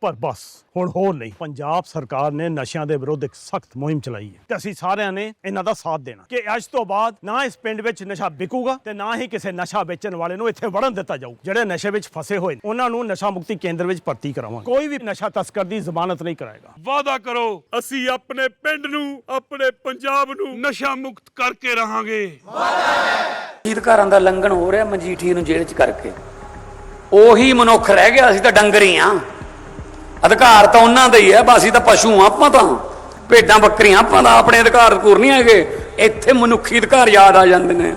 ਪਰ ਬਸ ਹੁਣ ਹੋਰ ਨਹੀਂ। ਪੰਜਾਬ ਸਰਕਾਰ ਨੇ ਨਸ਼ਿਆਂ ਦੇ ਵਿਰੁੱਧ ਇੱਕ ਸਖਤ ਮੁਹਿੰਮ ਚਲਾਈ ਹੈ ਤੇ ਅਸੀਂ ਸਾਰਿਆਂ ਨੇ ਇਹਨਾਂ ਦਾ ਸਾਥ ਦੇਣਾ। ਕਿ ਅੱਜ ਤੋਂ ਬਾਅਦ ਨਾ ਇਸ ਪਿੰਡ ਵਿੱਚ ਨਸ਼ਾ ਵਿਕੂਗਾ ਤੇ ਨਾ ਹੀ ਕਿਸੇ ਨਸ਼ਾ ਵੇਚਣ ਵਾਲੇ ਨੂੰ ਇੱਥੇ ਵੜਨ ਦਿੱਤਾ ਜਾਊ ਜਿਹੜੇ ਨਸ਼ੇ ਵਿੱਚ ਫਸੇ ਹੋਏ ਨੇ। ਉਹਨਾਂ ਨੂੰ ਨਸ਼ਾ ਮੁਕਤੀ ਕੇਂਦਰ ਵਿੱਚ ਭਰਤੀ ਕਰਾਵਾਂਗੇ। ਕੋਈ ਵੀ ਨਸ਼ਾ ਤਸਕਰ ਦੀ ਜ਼ਮਾਨਤ ਨਹੀਂ ਕਰਾਏਗਾ। ਵਾਅਦਾ ਕਰੋ ਅਸੀਂ ਆਪਣੇ ਪਿੰਡ ਨੂੰ ਆਪਣੇ ਪੰਜਾਬ ਨੂੰ ਨਸ਼ਾ ਮੁਕਤ ਕਰਕੇ ਰਹਾਂਗੇ। ਅਧਿਕਾਰਾਂ ਦਾ ਲੰਘਣ ਹੋ ਰਿਹਾ ਮਜੀਠੀ ਨੂੰ ਜੇਲ੍ਹ 'ਚ ਕਰਕੇ। ਉਹੀ ਮਨੁੱਖ ਰਹਿ ਗਿਆ ਅਸੀਂ ਤਾਂ ਡੰਗਰ ਹੀ ਆ। ਅਧਿਕਾਰ ਤਾਂ ਉਹਨਾਂ ਦਾ ਹੀ ਹੈ, ਬਾਸੀ ਤਾਂ ਪਸ਼ੂ ਆਪਾਂ ਤਾਂ। ਭੇਡਾਂ ਬੱਕਰੀਆਂ ਆਪਾਂ ਦਾ, ਆਪਣੇ ਅਧਿਕਾਰ ਪੂਰ ਨਹੀਂ ਹੈਗੇ। ਇੱਥੇ ਮਨੁੱਖੀ ਅਧਿਕਾਰ ਯਾਦ ਆ ਜਾਂਦੇ ਨੇ।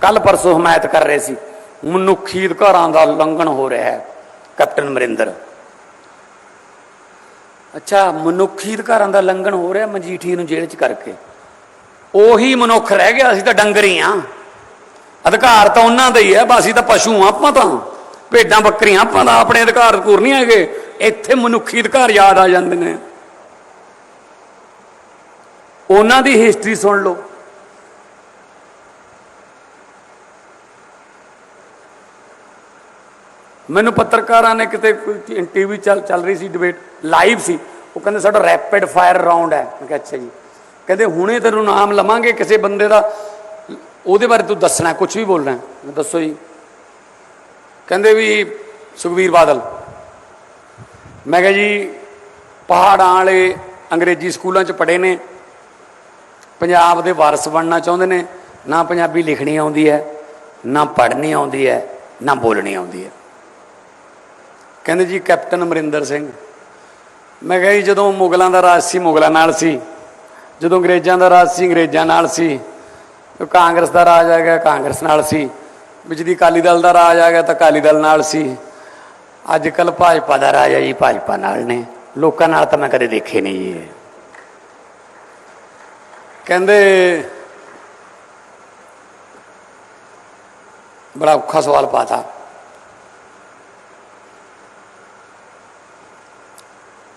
ਕੱਲ ਪਰਸੋਂ ਹਮਾਇਤ ਕਰ ਰਹੇ ਸੀ, ਮਨੁੱਖੀ ਅਧਿਕਾਰਾਂ ਦਾ ਉਲੰਘਣ ਹੋ ਰਿਹਾ ਹੈ, ਕੈਪਟਨ ਅਮਰਿੰਦਰ। ਅੱਛਾ, ਮਨੁੱਖੀ ਅਧਿਕਾਰਾਂ ਦਾ ਲੰਘਣ ਹੋ ਰਿਹਾ ਮਜੀਠੀ ਨੂੰ ਜੇਲ੍ਹ 'ਚ ਕਰਕੇ। ਉਹੀ ਮਨੁੱਖ ਰਹਿ ਗਿਆ, ਅਸੀਂ ਤਾਂ ਡੰਗਰ ਹੀ ਆ ਅਧਿਕਾਰ ਤਾਂ ਉਹਨਾਂ ਦਾ ਹੀ ਹੈ, ਬਾਸੀ ਤਾਂ ਪਸ਼ੂ ਆ ਆਪਾਂ ਤਾਂ। ਭੇਡਾਂ ਬੱਕਰੀਆਂ ਆਪਾਂ ਦਾ, ਆਪਣੇ ਅਧਿਕਾਰ ਪੂਰ ਨਹੀਂ ਹੈਗੇ। ਇੱਥੇ ਮਨੁੱਖੀ ਅਧਿਕਾਰ ਯਾਦ ਆ ਜਾਂਦੇ ਨੇ। ਉਹਨਾਂ ਦੀ ਹਿਸਟਰੀ ਸੁਣ ਲਓ। ਮੈਨੂੰ ਪੱਤਰਕਾਰਾਂ ਨੇ ਕਿਤੇ ਕੋਈ ਟੀਵੀ ਚੱਲ ਚੱਲ ਰਹੀ ਸੀ ਡਿਬੇਟ ਲਾਈਵ ਸੀ। ਉਹ ਕਹਿੰਦੇ ਸਾਡਾ ਰੈਪਿਡ ਫਾਇਰ ਰਾਉਂਡ ਹੈ। ਮੈਂ ਕਿਹਾ, ਅੱਛਾ ਜੀ। ਕਹਿੰਦੇ ਹੁਣੇ ਤੈਨੂੰ ਨਾਮ ਲਵਾਂਗੇ ਕਿਸੇ ਬੰਦੇ ਦਾ। ਉਹਦੇ ਬਾਰੇ ਤੂੰ ਦੱਸਣਾ ਕੁਝ ਵੀ ਬੋਲਣਾ। ਦੱਸੋ ਜੀ। ਕਹਿੰਦੇ ਵੀ ਸੁਖਵੀਰ ਬਾਦਲ। ਮੈਂ ਕਿਹਾ ਜੀ, ਪਹਾੜਾਂ ਵਾਲੇ ਅੰਗਰੇਜ਼ੀ ਸਕੂਲਾਂ 'ਚ ਪੜ੍ਹੇ ਨੇ। ਪੰਜਾਬ ਦੇ ਵਾਰਸ ਬਣਨਾ ਚਾਹੁੰਦੇ ਨੇ। ਨਾ ਪੰਜਾਬੀ ਲਿਖਣੀ ਆਉਂਦੀ ਹੈ, ਨਾ ਪੜ੍ਹਨੀ ਆਉਂਦੀ ਹੈ, ਨਾ ਬੋਲਣੀ ਆਉਂਦੀ ਹੈ। ਕਹਿੰਦੇ ਜੀ, ਕੈਪਟਨ ਅਮਰਿੰਦਰ ਸਿੰਘ, ਮੈਂ ਕਿਹਾ ਜੀ, ਜਦੋਂ ਮੁਗਲਾਂ ਦਾ ਰਾਜ ਸੀ, ਮੁਗਲਾਂ ਨਾਲ ਸੀ। ਜਦੋਂ ਅੰਗਰੇਜ਼ਾਂ ਦਾ ਰਾਜ ਸੀ, ਅੰਗਰੇਜ਼ਾਂ ਨਾਲ ਸੀ। ਕਾਂਗਰਸ ਦਾ ਰਾਜ ਆ ਗਿਆ, ਕਾਂਗਰਸ ਨਾਲ ਸੀ। ਵਿੱਚ ਦੀ ਅਕਾਲੀ ਦਲ ਦਾ ਰਾਜ ਆ ਗਿਆ, ਤਾਂ ਅਕਾਲੀ ਦਲ ਨਾਲ ਸੀ। ਅੱਜ ਕੱਲ ਭਾਜਪਾ ਦਾ ਰਾਜ ਹੈ ਜੀ ਭਾਜਪਾ ਨਾਲ ਨੇ। ਲੋਕਾਂ ਨਾਲ ਤਾਂ ਮੈਂ ਕਦੇ ਦੇਖੇ ਨਹੀਂ ਜੀ ਕਹਿੰਦੇ, ਬੜਾ ਔਖਾ ਸਵਾਲ ਪਾਤਾ।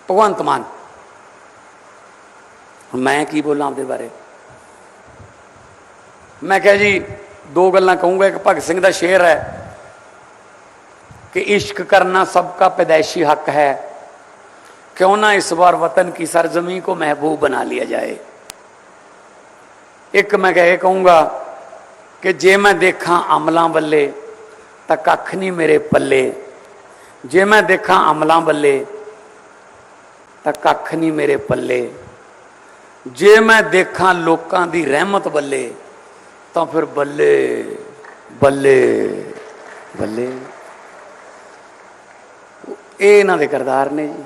ਭਗਵੰਤ ਮਾਨ, ਹੁਣ ਮੈਂ ਕੀ ਬੋਲਾਂ ਆਪਦੇ ਬਾਰੇ? ਮੈਂ ਕਿਹਾ ਜੀ, ਦੋ ਗੱਲਾਂ ਕਹੂੰਗਾ, ਇੱਕ ਭਗਤ ਸਿੰਘ ਦਾ ਸ਼ੇਰ ਹੈ ਕਿ ਇਸ਼ਕ ਕਰਨਾ सबका पैदाइशी हक है क्यों ना इस बार वतन की सरजमी को महबूब बना लिया जाए ਇੱਕ ਮੈਂ ਕਹੇ ਕਹੂੰਗਾ ਕਿ ਜੇ ਮੈਂ ਦੇਖਾਂ ਅਮਲਾਂ ਬੱਲੇ ਤਾਂ ਕੱਖ ਨਹੀਂ ਮੇਰੇ ਪੱਲੇ ਜੇ ਮੈਂ ਦੇਖਾਂ ਅਮਲਾਂ ਬੱਲੇ ਤਾਂ ਕੱਖ ਨਹੀਂ ਮੇਰੇ ਪੱਲੇ ਜੇ ਮੈਂ ਦੇਖਾਂ ਲੋਕਾਂ ਦੀ ਰਹਿਮਤ ਬੱਲੇ ਤਾਂ ਫਿਰ ਬੱਲੇ ਬੱਲੇ ਬੱਲੇ ਇਹ ਇਹਨਾਂ ਦੇ ਕਿਰਦਾਰ ਨੇ ਜੀ।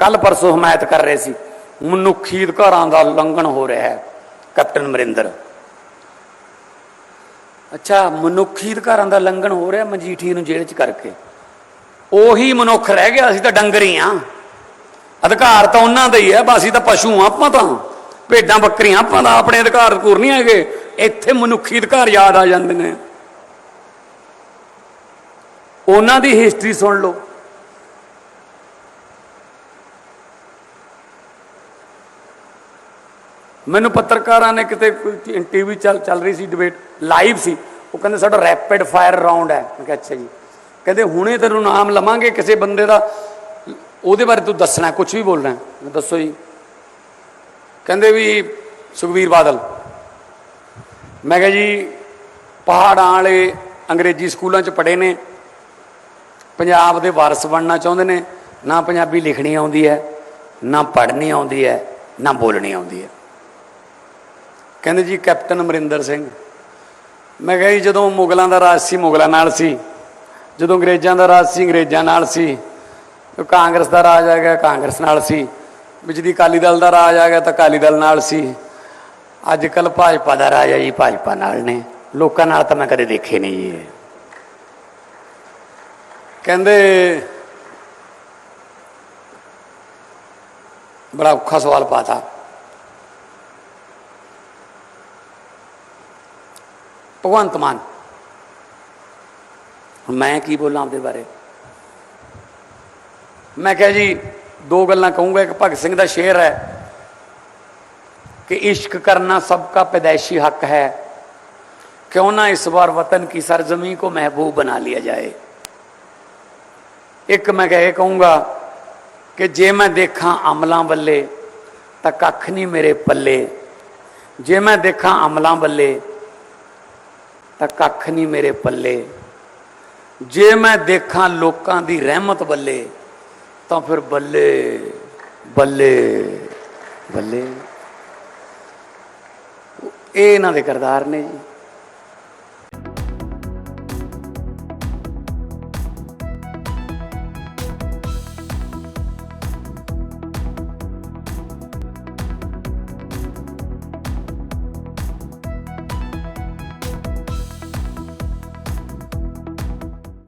ਕੱਲ ਪਰਸੋਂ ਹਮਾਇਤ ਕਰ ਰਹੇ ਸੀ, ਮਨੁੱਖੀ ਅਧਿਕਾਰਾਂ ਦਾ ਉਲੰਘਣ ਹੋ ਰਿਹਾ ਹੈ, ਕੈਪਟਨ ਅਮਰਿੰਦਰ। ਅੱਛਾ, ਮਨੁੱਖੀ ਅਧਿਕਾਰਾਂ ਦਾ ਉਲੰਘਣ ਹੋ ਰਿਹਾ ਮਜੀਠੀ ਨੂੰ ਜੇਲ੍ਹ 'ਚ ਕਰਕੇ। ਉਹੀ ਮਨੁੱਖ ਰਹਿ ਗਿਆ, ਅਸੀਂ ਤਾਂ ਡੰਗਰ ਹੀ ਆ ਅਧਿਕਾਰ ਤਾਂ ਉਹਨਾਂ ਦਾ ਹੀ ਹੈ, ਬਸ ਅਸੀਂ ਤਾਂ ਪਸ਼ੂ ਆ ਆਪਾਂ ਤਾਂ। ਭੇਡਾਂ ਬੱਕਰੀਆਂ ਆਪਾਂ ਦਾ ਆਪਣੇ ਅਧਿਕਾਰ ਪੂਰ ਨਹੀਂ ਹੈਗੇ। ਇੱਥੇ ਮਨੁੱਖੀ ਅਧਿਕਾਰ ਯਾਦ ਆ ਜਾਂਦੇ ਨੇ। ਉਹਨਾਂ ਦੀ ਹਿਸਟਰੀ ਸੁਣ ਲਓ। ਮੈਨੂੰ ਪੱਤਰਕਾਰਾਂ ਨੇ ਕਿਤੇ ਕੋਈ ਟੀਵੀ ਚੱਲ ਚੱਲ ਰਹੀ ਸੀ ਡਿਬੇਟ ਲਾਈਵ ਸੀ। ਉਹ ਕਹਿੰਦੇ ਸਾਡਾ ਰੈਪਿਡ ਫਾਇਰ ਰਾਉਂਡ ਹੈ। ਮੈਂ ਕਿਹਾ, ਅੱਛਾ ਜੀ। ਕਹਿੰਦੇ ਹੁਣੇ ਤੈਨੂੰ ਨਾਮ ਲਵਾਂਗੇ ਕਿਸੇ ਬੰਦੇ ਦਾ। ਉਹਦੇ ਬਾਰੇ ਤੂੰ ਦੱਸਣਾ ਕੁਝ ਵੀ ਬੋਲਣਾ। ਮੈਂ ਦੱਸੋ ਜੀ। ਕਹਿੰਦੇ ਵੀ ਸੁਖਵੀਰ ਬਾਦਲ। ਮੈਂ ਕਿਹਾ ਜੀ, ਪਹਾੜਾਂ ਵਾਲੇ ਅੰਗਰੇਜ਼ੀ ਸਕੂਲਾਂ 'ਚ ਪੜ੍ਹੇ ਨੇ। ਪੰਜਾਬ ਦੇ ਵਾਰਸ ਬਣਨਾ ਚਾਹੁੰਦੇ ਨੇ, ਨਾ ਪੰਜਾਬੀ ਲਿਖਣੀ ਆਉਂਦੀ ਹੈ, ਨਾ ਪੜ੍ਹਨੀ ਆਉਂਦੀ ਹੈ, ਨਾ ਬੋਲਣੀ ਆਉਂਦੀ ਹੈ। ਕਹਿੰਦੇ ਜੀ, ਕੈਪਟਨ ਅਮਰਿੰਦਰ ਸਿੰਘ, ਮੈਂ ਕਿਹਾ ਜੀ, ਜਦੋਂ ਮੁਗਲਾਂ ਦਾ ਰਾਜ ਸੀ, ਮੁਗਲਾਂ ਨਾਲ ਸੀ, ਜਦੋਂ ਅੰਗਰੇਜ਼ਾਂ ਦਾ ਰਾਜ ਸੀ, ਅੰਗਰੇਜ਼ਾਂ ਨਾਲ ਸੀ, ਜਦੋਂ ਕਾਂਗਰਸ ਦਾ ਰਾਜ ਆ ਗਿਆ, ਕਾਂਗਰਸ ਨਾਲ ਸੀ, ਵਿੱਚ ਦੀ ਅਕਾਲੀ ਦਲ ਦਾ ਰਾਜ ਆ ਗਿਆ, ਤਾਂ ਅਕਾਲੀ ਦਲ ਨਾਲ ਸੀ। ਅੱਜ ਕੱਲ ਭਾਜਪਾ ਦਾ ਰਾਜ ਹੈ ਜੀ, ਭਾਜਪਾ ਨਾਲ ਨੇ, ਲੋਕਾਂ ਨਾਲ ਤਾਂ ਮੈਂ ਕਦੇ ਦੇਖੇ ਨਹੀਂ ਜੀ ਕਹਿੰਦੇ ਬੜਾ ਔਖਾ ਸਵਾਲ ਪਾਤਾ ਭਗਵੰਤ ਮਾਨ ਹੁਣ ਮੈਂ ਕੀ ਬੋਲਾਂ ਆਪਦੇ ਬਾਰੇ ਮੈਂ ਕਿਹਾ ਜੀ ਦੋ ਗੱਲਾਂ ਕਹੂੰਗਾ ਇੱਕ ਭਗਤ ਸਿੰਘ ਦਾ ਸ਼ੇਰ ਹੈ कि इश्क करना सबका पैदाइशी हक है क्यों ना इस बार वतन की सरजमी को महबूब बना लिया जाए ਇੱਕ ਮੈਂ ਕਹੇ ਕਹੂੰਗਾ ਕਿ ਜੇ ਮੈਂ ਦੇਖਾਂ ਅਮਲਾਂ ਵੱਲੇ, ਤਾਂ ਕੱਖ ਨਹੀਂ ਮੇਰੇ ਪੱਲੇ। ਜੇ ਮੈਂ ਦੇਖਾਂ ਅਮਲਾਂ ਵੱਲੇ, ਤਾਂ ਕੱਖ ਨਹੀਂ ਮੇਰੇ ਪੱਲੇ। ਜੇ ਮੈਂ ਦੇਖਾਂ ਲੋਕਾਂ ਦੀ ਰਹਿਮਤ ਵੱਲੇ, ਤਾਂ ਫਿਰ ਬੱਲੇ ਬੱਲੇ ਬੱਲੇ। ਇਹ ਇਹਨਾਂ ਦੇ ਕਰਦਾਰ ਨੇ ਜੀ।